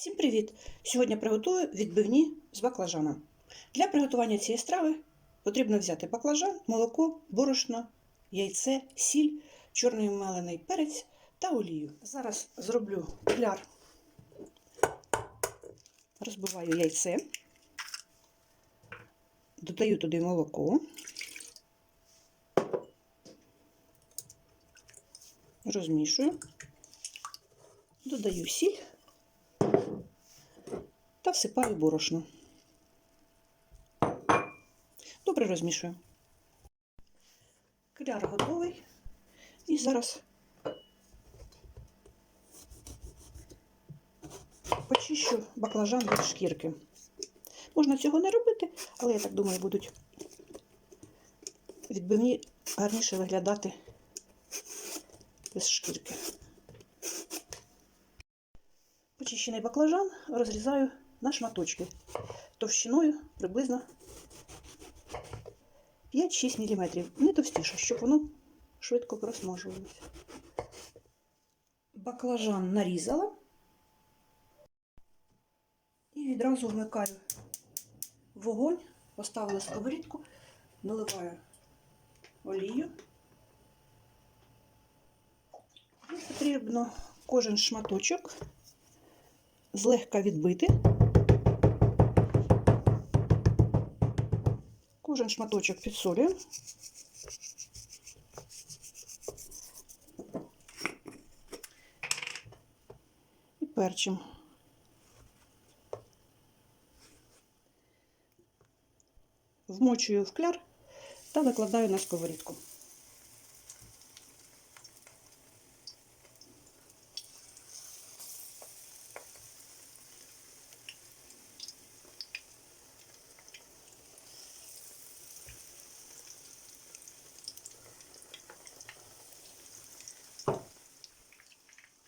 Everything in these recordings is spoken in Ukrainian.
Всім привіт! Сьогодні приготую відбивні з баклажана. Для приготування цієї страви потрібно взяти баклажан, молоко, борошно, яйце, сіль, чорний мелений перець та олію. Зараз зроблю кляр. Розбиваю яйце, додаю туди молоко, розмішую, додаю сіль та всипаю борошно. Добре розмішую. Кляр готовий. І зараз почищу баклажан від шкірки. Можна цього не робити, але я так думаю, будуть відбивні гарніше виглядати без шкірки. Почищений баклажан розрізаю на шматочки товщиною приблизно 5-6 мм. Не товстіше, щоб воно швидко просмажувалося. Баклажан нарізала і відразу вмикаю вогонь, поставила сковорідку, наливаю олію. І потрібно кожен шматочок злегка відбити. Кожен шматочок підсолюємо. І перчим. Вмочую в кляр та викладаю на сковорідку.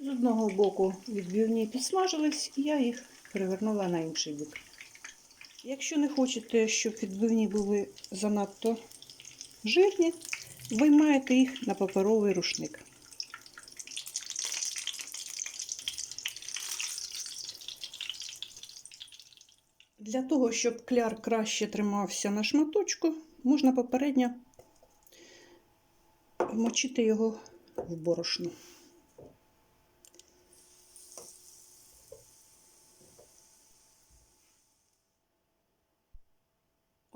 З одного боку відбивні підсмажились, і я їх перевернула на інший бік. Якщо не хочете, щоб відбивні були занадто жирні, виймаєте їх на паперовий рушник. Для того, щоб кляр краще тримався на шматочку, можна попередньо вмочити його в борошно.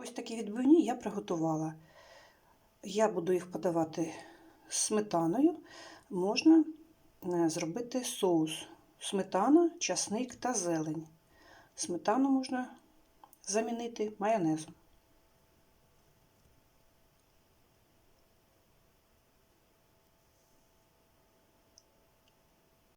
Ось такі відбивні я приготувала. Я буду їх подавати сметаною. Можна е, зробити соус. Сметана, часник та зелень. Сметану можна замінити майонезом.